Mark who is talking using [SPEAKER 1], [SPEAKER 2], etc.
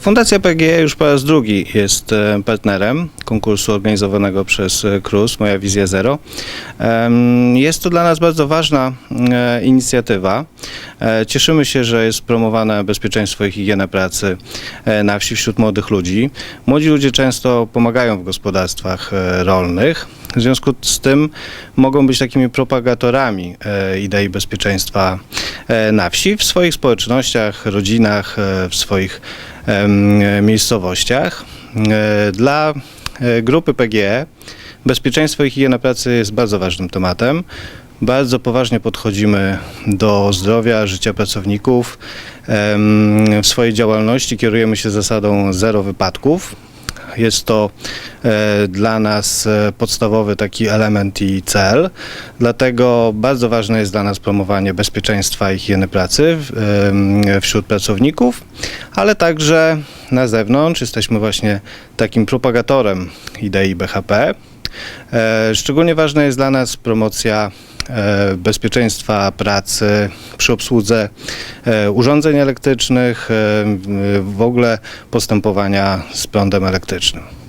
[SPEAKER 1] Fundacja PGE już po raz drugi jest e, partnerem konkursu organizowanego przez e, KRUS, Moja Wizja Zero. Jest to dla nas bardzo ważna e, inicjatywa. Cieszymy się, że jest promowane bezpieczeństwo i higiena pracy na wsi wśród młodych ludzi. Młodzi ludzie często pomagają w gospodarstwach rolnych. W związku z tym mogą być takimi propagatorami idei bezpieczeństwa na wsi, w swoich społecznościach, rodzinach, w swoich miejscowościach. E, Dla e, grupy PGE bezpieczeństwo i higiena pracy jest bardzo ważnym tematem. Bardzo poważnie podchodzimy do zdrowia, życia pracowników. W swojej działalności kierujemy się zasadą zero wypadków. Jest to e, dla nas e, podstawowy taki element i cel. Dlatego bardzo ważne jest dla nas promowanie bezpieczeństwa i higieny pracy wśród pracowników, ale także na zewnątrz. Jesteśmy właśnie takim propagatorem idei BHP. E, Szczególnie ważna jest dla nas promocja bezpieczeństwa pracy przy obsłudze e, urządzeń elektrycznych, e, w ogóle postępowania z prądem elektrycznym.